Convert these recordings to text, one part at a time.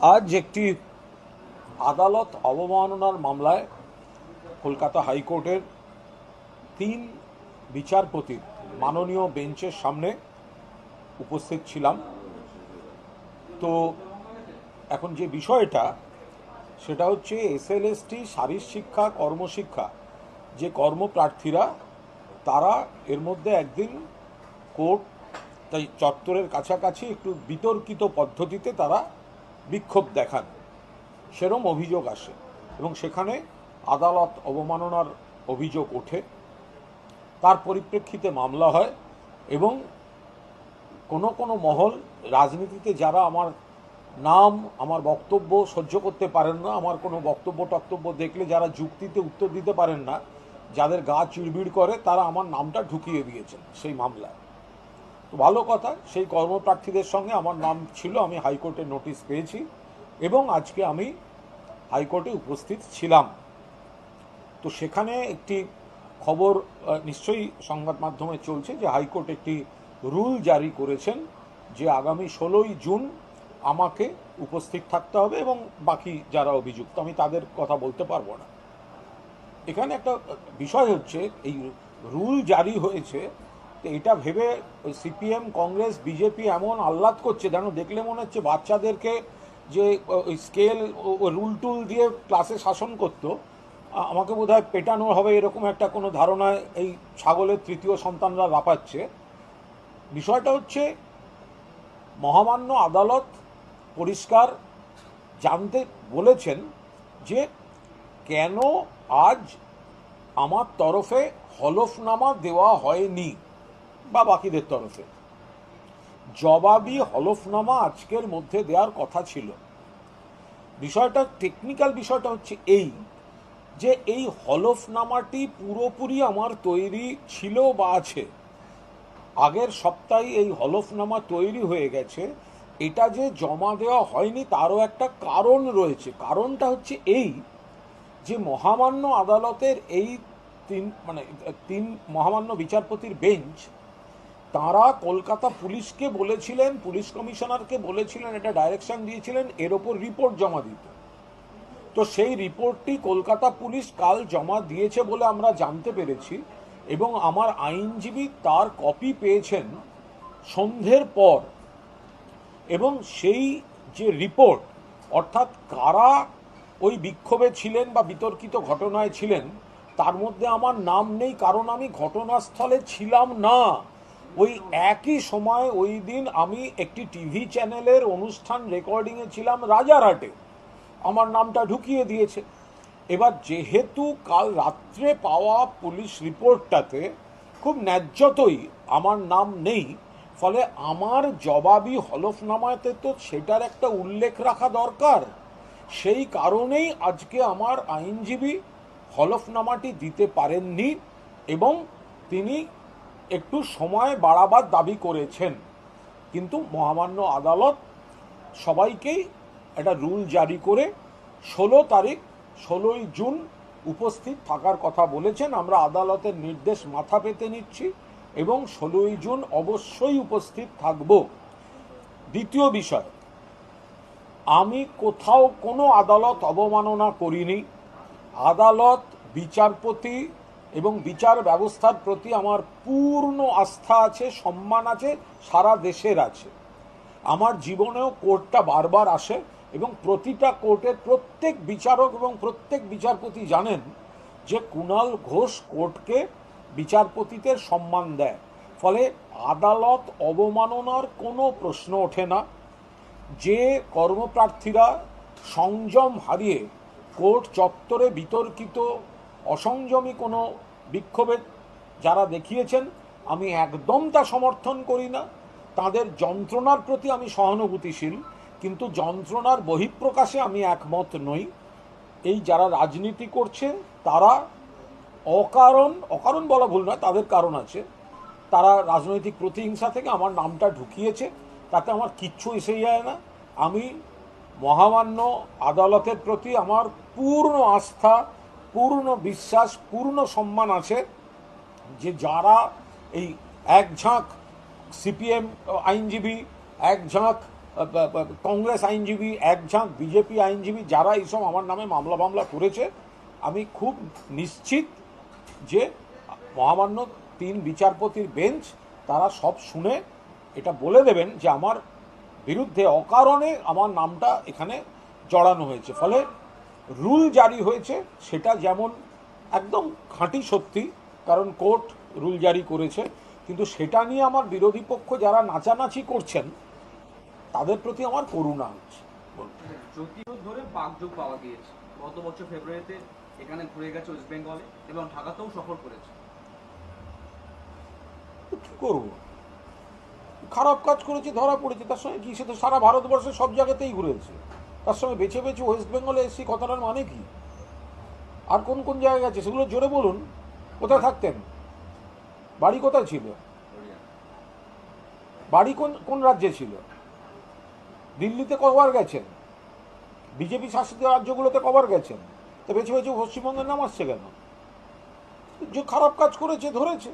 আজ একটি আদালত অবমাননার মামলায় কলকাতা হাইকোর্টের তিন বিচারপতির মাননীয় বেঞ্চের সামনে উপস্থিত ছিলাম। তো এখন যে বিষয়টা, সেটা হচ্ছে এসএলএসটি শারীর শিক্ষা, কর্মশিক্ষা, যে কর্মপ্রার্থীরা, তারা এর মধ্যে একদিন কোর্ট, তাই চত্বরের কাছাকাছি একটু বিতর্কিত পদ্ধতিতে তারা বিক্ষোভ দেখান। সেরম অভিযোগ আসে এবং সেখানে আদালত অবমাননার অভিযোগ ওঠে। তার পরিপ্রেক্ষিতে মামলা হয় এবং কোনো কোনো মহল রাজনীতিতে যারা আমার নাম, আমার বক্তব্য সহ্য করতে পারেন না, আমার কোনো বক্তব্য টক্তব্য দেখলে যারা যুক্তিতে উত্তর দিতে পারেন না, যাদের গা চিড়বিড় করে, তারা আমার নামটা ঢুকিয়ে দিয়েছেন সেই মামলায়। ভালো কথা, সেই কর্মপ্রার্থীদের সঙ্গে আমার নাম ছিল, আমি হাইকোর্টে নোটিশ পেয়েছি এবং আজকে আমি হাইকোর্টে উপস্থিত ছিলাম। তো সেখানে একটি খবর নিশ্চয়ই সংবাদ মাধ্যমে চলছে যে হাইকোর্ট একটি রুল জারি করেছেন যে আগামী ষোলোই জুন আমাকে উপস্থিত থাকতে হবে এবং বাকি যারা অভিযুক্ত, আমি তাদের কথা বলতে পারব না। এখানে একটা বিষয় হচ্ছে, এই রুল জারি হয়েছে তো এটা ভেবে সিপিএম, কংগ্রেস, বিজেপি এমন আহ্লাদ করছে যেন দেখলে মনে হচ্ছে বাচ্চাদেরকে যে ওই স্কেল রুল টুল দিয়ে ক্লাসে শাসন করতো। আমাকে বোধ হয় পেটানো হবে এরকম একটা কোনো ধারণায় এই ছাগলের তৃতীয় সন্তানরা লাপাচ্ছে বিষয়টা হচ্ছে, মহামান্য আদালত পরিষ্কার জানতে বলেছেন যে, কেন আজ আমার তরফে হলফনামা দেওয়া হয়নি? বা বাকিদের তরফে। জবাবি হলফনামা আজকের মধ্যে দেওয়ার কথা ছিল। বিষয়টা টেকনিক্যাল বিষয়টা হচ্ছে এই, যে এই হলফনামাটি পুরোপুরি আমার তৈরি ছিল বা আছে। আগের সপ্তাহে এই হলফনামা তৈরি হয়ে গেছে। এটা যে জমা দেওয়া হয়নি তারও একটা কারণ রয়েছে। কারণটা হচ্ছে এই, যে মহামান্য আদালতের এই তিন মানে তিন মহামান্য বিচারপতির বেঞ্চ তারা কলকাতা পুলিশকে বলেছিলেন, পুলিশ কমিশনারকে বলেছিলেন এটা ডাইরেকশন দিয়েছিলেন, এর ওপর রিপোর্ট জমা দিতে। তো সেই রিপোর্টটি কলকাতা পুলিশ কাল জমা দিয়েছে বলে আমরা জানতে পেরেছি এবং আমার আইনজীবী তার কপি পেয়েছেন সন্ধ্যের পর। এবং সেই যে রিপোর্ট অর্থাৎ কারা ওই বিক্ষোভে ছিলেন বা বিতর্কিত ঘটনায় ছিলেন, তার মধ্যে আমার নাম নেই, কারণ আমি ঘটনাস্থলে ছিলাম না। ওই একই সময় ওই দিন আমি একটি টিভি চ্যানেলের অনুষ্ঠান রেকর্ডিংয়ে ছিলাম রাজারহাটে। আমার নামটা ঢুকিয়ে দিয়েছে। এবার যেহেতু কাল রাত্রে পাওয়া পুলিশ রিপোর্টটাতে খুব ন্যায্যতই আমার নাম নেই, ফলে আমার জবাবি হলফনামাতে তো সেটার একটা উল্লেখ রাখা দরকার। সেই কারণেই আজকে আমার আইনজীবী হলফনামাটি দিতে পারেননি এবং তিনি একটু সময় বাড়াবার দাবি করেছেন। কিন্তু মহামান্য আদালত সবাইকেই একটা রুল জারি করে ষোলো তারিখ, ষোলোই জুন উপস্থিত থাকার কথা বলেছেন। আমরা আদালতের নির্দেশ মাথা পেতে নিচ্ছি এবং ষোলোই জুন অবশ্যই উপস্থিত থাকব। দ্বিতীয় বিষয়, আমি কোথাও কোনো আদালত অবমাননা করিনি। আদালত বিচারপতি এবং বিচার ব্যবস্থার প্রতি আমার পূর্ণ আস্থা আছে, সম্মান আছে, সারা দেশের আছে। আমার জীবনেও কোর্টটা বারবার আসে এবং প্রতিটা কোর্টের প্রত্যেক বিচারক এবং প্রত্যেক বিচারপতি জানেন যে কুণাল ঘোষ কোর্টকে বিচারপতিদের সম্মান দেয়। ফলে আদালত অবমাননার কোনো প্রশ্ন ওঠে না। যে কর্মপ্রার্থীরা সংযম হারিয়ে কোর্ট চত্বরে বিতর্কিত, অসংযমী কোনো বিক্ষোভের যারা দেখিয়েছেন, আমি একদম তা সমর্থন করি না। তাদের যন্ত্রণার প্রতি আমি সহানুভূতিশীল, কিন্তু যন্ত্রণার বহিঃপ্রকাশে আমি একমত নই। এই যারা রাজনীতি করছে, তারা অকারণ অকারণ বলা ভুল নয়, তাদের কারণ আছে। তারা রাজনৈতিক প্রতিহিংসা থেকে আমার নামটা ঢুকিয়েছে, তাতে আমার কিচ্ছু এসে যায় না। আমি মহামান্য আদালতের প্রতি আমার পূর্ণ আস্থা পূর্ণ বিশ্বাস, পূর্ণ সম্মান আছে যে যারা এই এক ঝাঁক সিপিএম আইনজীবী এক ঝাঁক কংগ্রেস আইনজীবী এক ঝাঁক বিজেপি আইনজীবী যারা এইসব আমার নামে মামলা মামলা করেছে, আমি খুব নিশ্চিত যে মহামান্য তিন বিচারপতির বেঞ্চ তারা সব শুনে এটা বলে দেবেন যে আমার বিরুদ্ধে অকারণে আমার নামটা এখানে জড়ানো হয়েছে। ফলে রুল জারি হয়েছে সেটা যেমন একদম খাঁটি সত্যি কারণ কোর্ট রুল জারি করেছে কিন্তু সেটা নিয়ে আমার বিরোধী পক্ষ যারা নাচানাচি করছেন তাদের প্রতি আমার করুণা হচ্ছে জ্যোতিরোধ ধরে বাগযোগ পাওয়া গিয়েছে। গত বছর ফেব্রুয়ারিতে এখানে ঘুরে গেছে ওয়েস্ট বেঙ্গলে এবং ঢাকাতেও সফর করেছে। কি করব? খারাপ কাজ করেছে ধরা পড়েছে তার সঙ্গে কি সে তো সারা ভারতবর্ষে সব জায়গাতেই ঘুরেছে। তার সঙ্গে বেছে বেছে ওয়েস্ট বেঙ্গলে এসছি, কথাটার মানে কি? আর কোন কোন জায়গায় আছে সেগুলো জোরে বলুন। কোথায় থাকতেন? বাড়ি কোথায় ছিল? বাড়ি কোন কোন রাজ্যে ছিল? দিল্লিতে কবার গেছেন? বিজেপি শাসিত রাজ্যগুলোতে কবার গেছেন? তো বেছে বেছে পশ্চিমবঙ্গের নাম আসছে কেন? যে খারাপ কাজ করেছে, ধরেছে।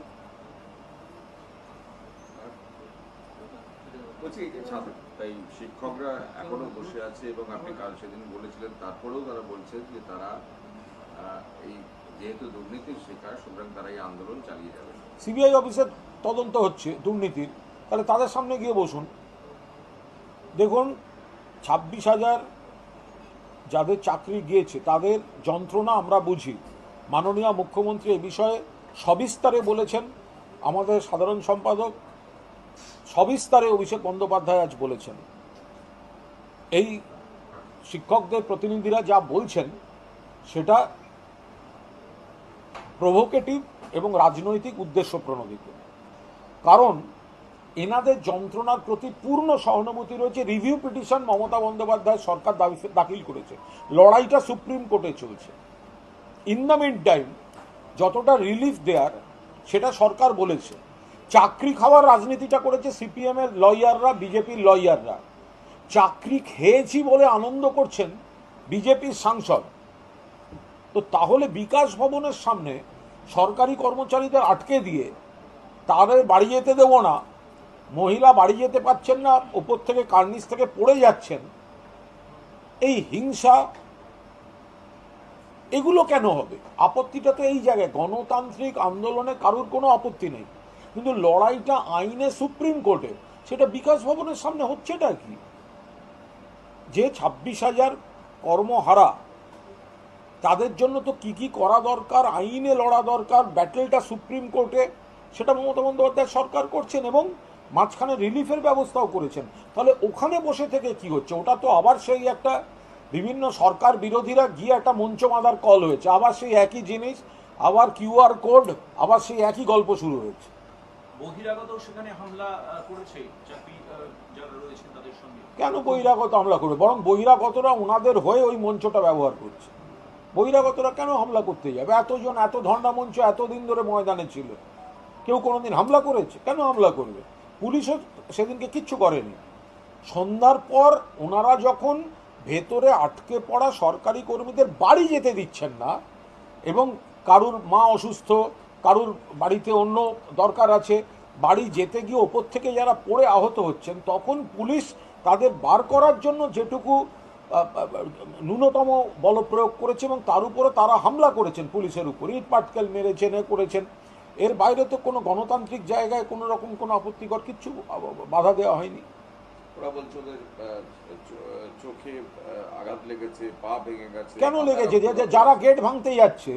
তাই শিক্ষকরা এখনও বসে আছে এবং আপনি কাল সেদিন বলেছিলেন, তারপরেও তারা যে তারা এই যেহেতু দুর্নীতির শিকার, সুতরাং তারা এই আন্দোলন চালিয়ে যাবে। সিবিআই অফিসের তদন্ত হচ্ছে দুর্নীতির। তাহলে তাদের সামনে গিয়ে বসুন। দেখুন, ছাব্বিশ হাজার যাদের চাকরি গিয়েছে, তাদের যন্ত্রণা আমরা বুঝি। মাননীয় মুখ্যমন্ত্রী এ বিষয়ে সবিস্তারে বলেছেন। আমাদের সাধারণ সম্পাদক সবিস্তারে অভিষেক বন্দ্যোপাধ্যায় আজ বলেছেন। এই শিক্ষকদের প্রতিনিধিরা যা বলছেন, সেটা প্রভোকেটিভ এবং রাজনৈতিক উদ্দেশ্য প্রণোদিত। কারণ, এনাদের যন্ত্রণার প্রতি পূর্ণ সহানুভূতি রয়েছে রিভিউ পিটিশন মমতা বন্দ্যোপাধ্যায় সরকার দাখিল করেছে। লড়াইটা সুপ্রিম কোর্টে চলছে। ইন দ্য মিড টাইম যতটা রিলিফ দেয়ার, সেটা সরকার বলেছে। চাকরি খাওয়ার রাজনীতিটা করেছে সিপিএম এর লয়াররা বিজেপির লয়াররা। চাকরি খেয়েছি বলে আনন্দ করছেন বিজেপির সাংসদ। তো তাহলে বিকাশ ভবনের সামনে সরকারি কর্মচারীদের আটকে দিয়ে তাদের বাড়ি যেতে দেবো না। মহিলা বাড়ি যেতে পারছেন না, ওপর থেকে কার্নিস থেকে পড়ে যাচ্ছেন। এই হিংসা, এগুলো কেন হবে? আপত্তিটা তো এই জায়গায়। গণতান্ত্রিক আন্দোলনে কারুর কোনো আপত্তি নেই। কিন্তু লড়াইটা আইনে সুপ্রিম কোর্টে, সেটা বিকাশ ভবনের সামনে হচ্ছেটা কি? যে ছাব্বিশ হাজার কর্মহারা, তাদের জন্য তো কি কি করা দরকার, আইনে লড়া দরকার, ব্যাটেলটা সুপ্রিম কোর্টে, সেটা মমতা বন্দ্যোপাধ্যায় সরকার করছেন এবং মাঝখানে রিলিফের ব্যবস্থাও করেছেন। তাহলে ওখানে বসে থেকে কি হচ্ছে? ওটা তো আবার সেই একটা বিভিন্ন সরকার বিরোধীরা গিয়ে একটা মঞ্চ বাঁধার কল হয়েছে। আবার সেই একই জিনিস, আবার কিউআর কোড, আবার সেই একই গল্প শুরু হয়েছে। কেন বহিরাগত হামলা করবে বরং বহিরাগতরা ওনাদের হয়ে ওই মঞ্চটা ব্যবহার করছে। বহিরাগতরা কেন হামলা করতে যাবে? এতজন, এত ধর্ণা মঞ্চ এতদিন ধরে ময়দানে ছিল। কেউ কোনোদিন হামলা করেছে? কেন হামলা করবে? পুলিশও সেদিনকে কিচ্ছু করেনি। সন্ধ্যার পর ওনারা যখন ভেতরে আটকে পড়া সরকারি কর্মীদের বাড়ি যেতে দিচ্ছেন না, এবং কারুর মা অসুস্থ কারুর বাড়িতে অন্য দরকার আছে বাড়ি যেতে গিয়ে ওপর থেকে যারা পড়ে আহত হচ্ছেন তখন পুলিশ তাদের বার করার জন্য যেটুকু ন্যূনতম বলপ্রয়োগ করেছে এবং তার উপরে তারা হামলা করেছেন পুলিশের উপর। ইট পাটকেল মেরেছেন এ করেছেন। এর বাইরে তো কোনো গণতান্ত্রিক জায়গায় কোনো রকম কোনো আপত্তিকর কিচ্ছু বাধা দেওয়া হয়নি। ওরা বলছে ওদের চোখে আঘাত লেগেছে পা ভেঙে গেছে কেন লেগেছে? যারা গেট ভাঙতে যাচ্ছে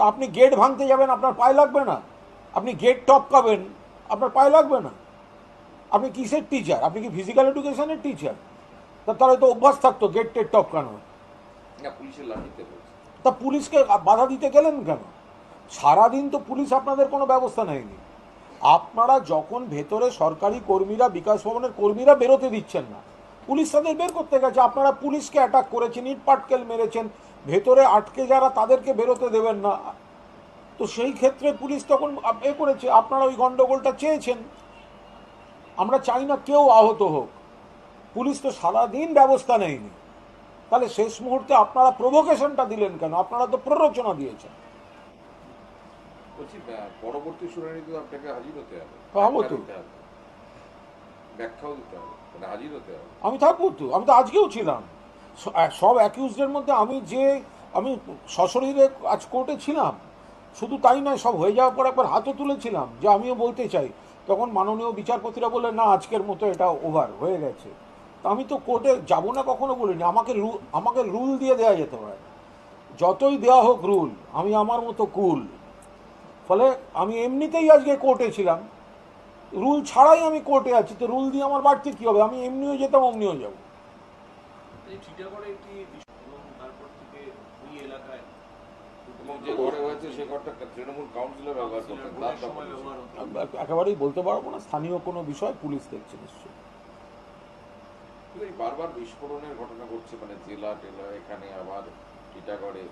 তা আপনি গেট ভাঙতে যাবেন আপনার পায়ে লাগবে না। আপনি গেট টপকাবেন আপনার পায়ে লাগবে না। আপনি কিসের টিচার আপনি কি ফিজিক্যাল এডুকেশনের টিচার তা তাহলে তো অভ্যাস থাকতো গেট টেট টপকানো তা পুলিশকে বাধা দিতে গেলেন কেন? সারাদিন তো পুলিশ আপনাদের কোনো ব্যবস্থা নেয়নি। আপনারা যখন ভেতরে সরকারি কর্মীরা বিকাশ ভবনের কর্মীরা বেরোতে দিচ্ছেন না পুলিশ তাদের বের করতে গেছে। আপনারা পুলিশকে অ্যাটাক করেছেন ইট পাটকেল মেরেছেন ভেতরে আটকে যারা তাদেরকে বেরোতে দেবেন না। তো সেই ক্ষেত্রে পুলিশ তখন এ করেছে আপনারা ওই গন্ডগোলটা চেয়েছেন। আমরা চাই না কেউ আহত হোক। পুলিশ তো সারাদিন ব্যবস্থা নেয়নি। তাহলে শেষ মুহূর্তে আপনারা প্রভোকেশনটা দিলেন কেন? আপনারা তো প্ররোচনা দিয়েছেন। বলছি পরবর্তী শুনানিতে আপনাকে হাজির হতে হবে। হব তো। ব্যাখ্যা দিতে হবে। ব্যাখ্যাও দিতে হবে। মানে হাজির হতে হবে। আমি থাকব তো আমি তো আজকেও ছিলাম। সব অ্যাকিউজদের মধ্যে আমি যে, আমি সশরীরে আজ কোর্টে ছিলাম, শুধু তাই নয়, সব হয়ে যাওয়ার পর একবার হাতও তুলেছিলাম যে আমিও বলতে চাই। তখন মাননীয় বিচারপতিরা বললেন, না, আজকের মতো এটা ওভার হয়ে গেছে। তা আমি তো কোর্টে যাব না কখনো বলিনি, আমাকে রু, আমাকে রুল দিয়ে দেওয়া যেতে পারে। যতই দেওয়া হোক রুল, আমি আমার মতো কুল। ফলে আমি এমনিতেই আজকে কোর্টে ছিলাম। রুল ছাড়াই আমি কোর্টে আছি, তো রুল দিয়ে আমার বাড়তে কী হবে? আমি এমনিও যেতাম, অমনিও যাব। এই টিটাগড়ে একটি এবং তারপর থেকে ওই এলাকায় এবং যে ঘরে হয়েছে সে ঘরটা তৃণমূল কাউন্সিলর ব্যবহার করতেন। তার সময় ব্যবহার হতো একেবারেই বলতে পারব না স্থানীয় কোনো বিষয় পুলিশ দেখছে নিশ্চয়ই। বারবার বিস্ফোরণের ঘটনা ঘটছে মানে জেলা টেলা এখানে আবার টিটাগড়ে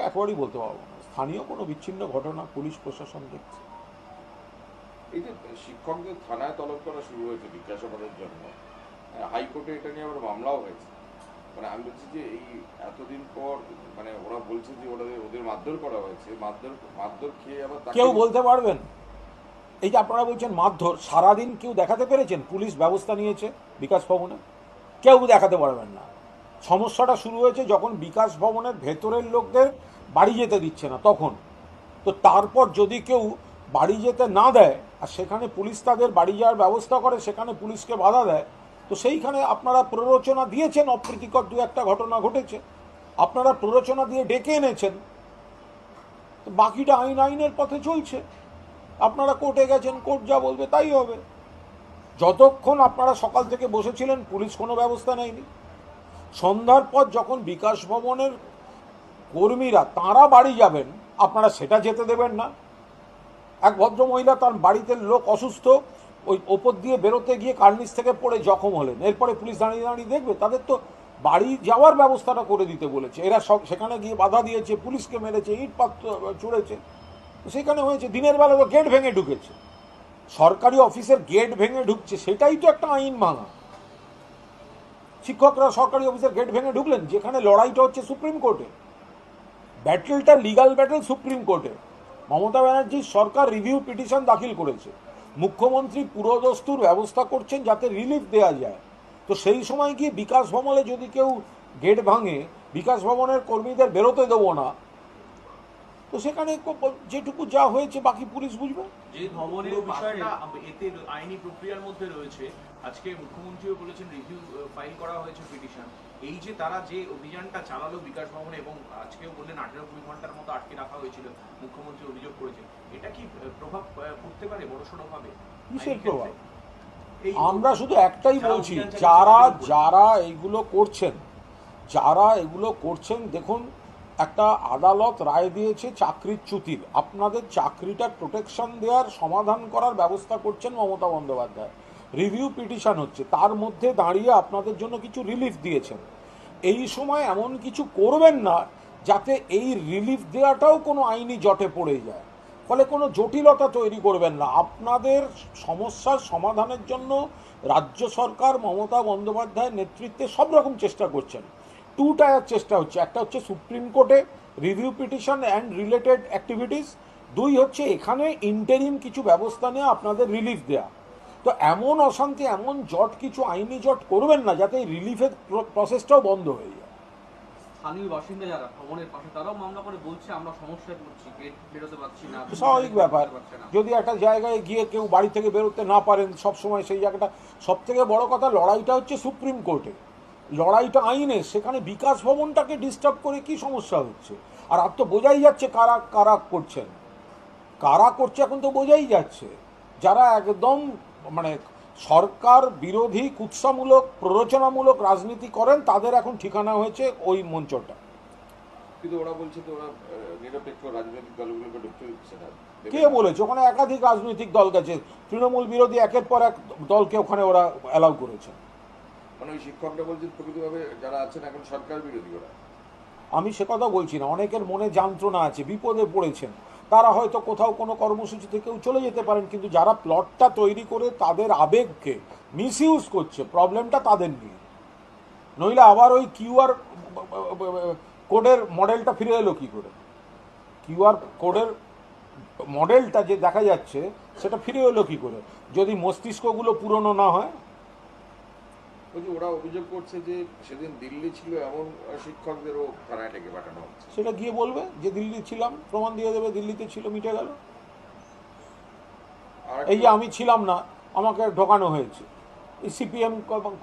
একেবারেই বলতে পারব না স্থানীয় কোনো বিচ্ছিন্ন ঘটনা পুলিশ প্রশাসন দেখছে। এই যে শিক্ষকদের থানায় তলব করা শুরু হয়েছে জিজ্ঞাসাবাদের জন্য আহ, হাইকোর্টে এটা নিয়ে আবার মামলাও হয়েছে। মানে আমি বলছি যে এই এতদিন পর মানে ওরা বলছে যে ওরা ওদের মারধর করা হয়েছে, মারধর মারধর খেয়ে আবার কেউ বলতে পারবেন? এই যে আপনারা বলছেন মারধর, সারাদিন কেউ দেখাতে পেরেছেন? পুলিশ ব্যবস্থা নিয়েছে বিকাশ ভবনে? কেউ দেখাতে পারবেন না। সমস্যাটা শুরু হয়েছে যখন বিকাশ ভবনের ভেতরের লোকদের বাড়ি যেতে দিচ্ছে না, তখন। তো তারপর যদি কেউ বাড়ি যেতে না দেয়, আর সেখানে পুলিশ তাদের বাড়ি যাওয়ার ব্যবস্থা করে, সেখানে পুলিশকে বাধা দেয় তো সেইখানে আপনারা প্ররোচনা দিয়েছেন, অপ্রীতিকর দু একটা ঘটনা ঘটেছে। আপনারা প্ররোচনা দিয়ে ডেকে এনেছেন। তো বাকিটা আইন আইনের পথে চলছে। আপনারা কোর্টে গেছেন, কোর্ট যা বলবে তাই হবে। যতক্ষণ আপনারা সকাল থেকে বসেছিলেন, পুলিশ কোনো ব্যবস্থা নেয়নি। সন্ধ্যার পর যখন বিকাশ ভবনের কর্মীরা, তাঁরা বাড়ি যাবেন, আপনারা সেটা যেতে দেবেন না। এক ভদ্র মহিলা তার বাড়িতে লোক অসুস্থ ওই ওপর দিয়ে বেরোতে গিয়ে কার্নিস থেকে পড়ে জখম হলেন। এরপরে পুলিশ দাঁড়িয়ে দাঁড়িয়ে দেখবে, তাদের তো বাড়ি যাওয়ার ব্যবস্থাটা করে দিতে বলেছে। এরা সব সেখানে গিয়ে বাধা দিয়েছে, পুলিশকে মেরেছে, ইট পাত্র ছুঁড়েছে সেখানে হয়েছে, দিনের বেলা তো গেট ভেঙে ঢুকেছে। সরকারি অফিসের গেট ভেঙে ঢুকছে, সেটাই তো একটা আইন ভাঙা। শিক্ষকরা সরকারি অফিসের গেট ভেঙে ঢুকলেন, যেখানে লড়াইটা হচ্ছে সুপ্রিম কোর্টে। ব্যাটেলটা, লিগাল ব্যাটেল সুপ্রিম কোর্টে। মমতা ব্যানার্জির সরকার রিভিউ পিটিশন দাখিল করেছে। মুখ্যমন্ত্রী পুরোদস্তুর ব্যবস্থা করছেন যাতে রিলিফ দেওয়া যায়। তো সেই সময় গিয়ে বিকাশ ভবনে যদি কেউ গেট ভাঙে, বিকাশ ভবনের কর্মীদের বেরোতে দেবো না। তো সেখানে যেটুকু যা হয়েছে, বাকি পুলিশ বুঝবে? যে ভবনের বিষয়টা এতে আইনি প্রক্রিয়ার মধ্যে রয়েছে আজকে মুখ্যমন্ত্রীও বলেছেন রিভিউ ফাইল করা হয়েছে পিটিশন এই যে তারা যে অভিযানটা চালালো বিকাশ ভবনে এবং আজকেও বললেন আঠেরো কুড়ি ঘণ্টার মতো আটকে রাখা হয়েছিল মুখ্যমন্ত্রী অভিযোগ করেছেন। এটা কি প্রভাব পড়তে পারে বড়সড় ভাবে? কিসের প্রভাব? আমরা শুধু একটাই বলছি যারা যারা এইগুলো করছেন যারা এগুলো করছেন দেখুন একটা আদালত রায় দিয়েছে চাকরির চ্যুতির আপনাদের চাকরিটার প্রোটেকশন দেওয়ার সমাধান করার ব্যবস্থা করছেন মমতা বন্দ্যোপাধ্যায়। রিভিউ পিটিশন হচ্ছে, তার মধ্যে দাঁড়িয়ে আপনাদের জন্য কিছু রিলিফ দিয়েছেন। এই সময় এমন কিছু করবেন না, যাতে এই রিলিফ দেওয়াটাও কোনো আইনি জটে পড়ে যায়। ফলে কোনো জটিলতা তৈরি করবেন না। আপনাদের সমস্যার সমাধানের জন্য রাজ্য সরকার মমতা বন্দ্যোপাধ্যায়ের নেতৃত্বে সব রকম চেষ্টা করছেন। টু টায়ার চেষ্টা হচ্ছে। একটা হচ্ছে সুপ্রিম কোর্টে review petition and related activities দুই হচ্ছে এখানে ইন্টারিম কিছু ব্যবস্থা নিয়ে আপনাদের রিলিফ দেয়া। তো এমন অশান্তি এমন জট কিছু আইনি জট করবেন না যাতে এই রিলিফের প্রসেসটাও বন্ধ হয়ে যায়। স্থানীয় বাসিন্দা যারা ভবনের পাশে তারাও মামলা করে বলছে আমরা সমস্যায় পড়ছি গেট বেরোতে পারছি না স্বাভাবিক ব্যাপার। যদি একটা জায়গায় গিয়ে কেউ বাড়ি থেকে বেরোতে না পারেন সব সময় সেই জায়গাটা সব থেকে বড় কথা লড়াইটা হচ্ছে সুপ্রিম কোর্টে। লড়াইটা আইনে সেখানে বিকাশ ভবনটাকে ডিস্টার্ব করে কি সমস্যা হচ্ছে? আর আর তো বোঝাই যাচ্ছে কারা কারা করছেন। কারা করছে এখন তো বোঝাই যাচ্ছে। যারা একদম মানে সরকার বিরোধী কুৎসামূলক প্ররোচনামূলক রাজনীতি করেন তাদের এখন ঠিকানা হয়েছে ওই মঞ্চটা। কিন্তু ওরা বলছে তো ওরা নিরপেক্ষ রাজনৈতিক দলগুলোকে ঢুকতে দিচ্ছে না। কে বলেছে? ওখানে একাধিক রাজনৈতিক দল গেছে। তৃণমূল বিরোধী একের পর এক দলকে ওখানে ওরা অ্যালাউ করেছে। মানে ওই শিক্ষকরা বলছেন প্রকৃতভাবে যারা আছেন এখন সরকার বিরোধী ওরা। আমি সে কথা বলছি না। অনেকের মনে যন্ত্রণা আছে বিপদে পড়েছেন। তারা হয়তো কোথাও কোনো কর্মসূচি থেকেও চলে যেতে পারেন, কিন্তু যারা প্লটটা তৈরি করে তাদের আবেগকে মিসইউজ করছে প্রবলেমটা তাদের নিয়ে। নইলে আবার ওই কিউআর কোডের মডেলটা ফিরে এলো কি করে? কিউআর কোডের মডেলটা যে দেখা যাচ্ছে, সেটা ফিরে এলো কি করে? যদি মস্তিষ্কগুলো পুরনো না হয় বলছি ওরা অভিযোগ করছে যে সেদিন দিল্লি ছিল এমন শিক্ষকদেরও থানায় ডেকে পাঠানো হচ্ছে। সেটা গিয়ে বলবে যে দিল্লি ছিলাম প্রমাণ দিয়ে দেবে দিল্লিতে ছিল মিটে গেল। আর এই যে আমি ছিলাম না আমাকে ঢোকানো হয়েছে। এই সিপিএম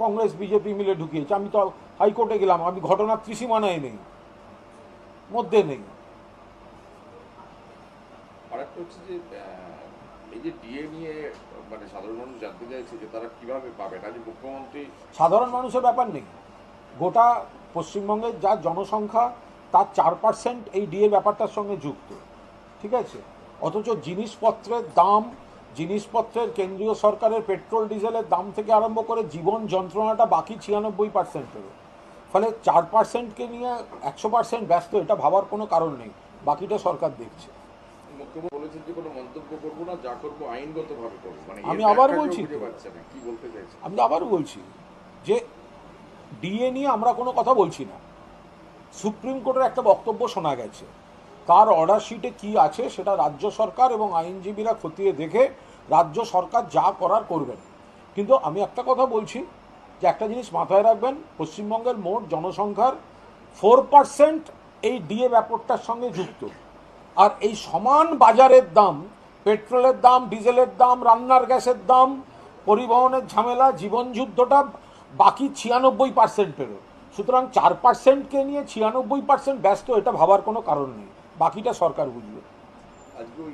কংগ্রেস বিজেপি মিলে ঢুকিয়েছে। আমি তো হাইকোর্টে গেলাম আমি ঘটনার ত্রিসীমানায় নেই মধ্যে নেই। আরেকটা হচ্ছে যে যে ডিএ নিয়ে মানে সাধারণ মানুষ জানতে চাইছে যে তারা কীভাবে পাবে মুখ্যমন্ত্রী? সাধারণ মানুষের ব্যাপার নেই। গোটা পশ্চিমবঙ্গের যা জনসংখ্যা, তার চার পার্সেন্ট এই ডিএ ব্যাপারটার সঙ্গে যুক্ত। ঠিক আছে? অথচ জিনিসপত্রের দাম, জিনিসপত্রের কেন্দ্রীয় সরকারের পেট্রোল, ডিজেলের দাম থেকে আরম্ভ করে জীবন যন্ত্রণাটা বাকি ছিয়ানব্বই পার্সেন্টের ফলে চার পার্সেন্টকে নিয়ে একশো পার্সেন্ট ব্যস্ত, এটা ভাবার কোনো কারণ নেই। বাকিটা সরকার দেখছে। মুখ্যমন্ত্রী বলেছেন যে কোনো মন্তব্য করব না যা করব আইনগতভাবে করব। মানে আমি আবার বলছি। বুঝে তো। কি বলতে চাইছে আমি আবারও বলছি যে ডিএ নিয়ে আমরা কোনো কথা বলছি না। সুপ্রিম কোর্টের একটা বক্তব্য শোনা গেছে। তার অর্ডার শিটে কি আছে সেটা রাজ্য সরকার এবং আইনজীবীরা খতিয়ে দেখে রাজ্য সরকার যা করার করবেন। কিন্তু আমি একটা কথা বলছি যে একটা জিনিস মাথায় রাখবেন পশ্চিমবঙ্গের মোট জনসংখ্যার ফোর পার্সেন্ট এই ডিএ ব্যাপারটার সঙ্গে যুক্ত। আর এই সমান বাজারের দাম পেট্রোলের দাম ডিজেলের দাম রান্নার গ্যাসের দাম পরিবহনের ঝামেলা জীবন যুদ্ধটা বাকি ছিয়ানব্বই পার্সেন্ট পার্সেন্টেরও। সুতরাং চার পার্সেন্টকে নিয়ে ছিয়ানব্বই পার্সেন্ট ব্যস্ত এটা ভাবার কোনো কারণ নেই। বাকিটা সরকার বুঝবে। আজকে ওই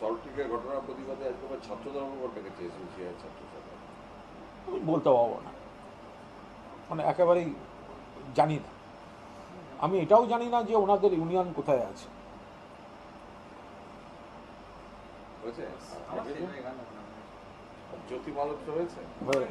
সল্ট্রিকের ঘটনার প্রতিবাদে আজকে আবার ছাত্র ধর্মঘট ডেকেছে এসোসিয়েট ছাত্র আমি বলতে পারব না। মানে একেবারেই জানি না। আমি এটাও জানি না যে ওনাদের ইউনিয়ন কোথায় আছে হয়েছে আমার আপনাকে শেষ হয়ে গেল জ্যোতি মালব্য হয়েছে? হয়ে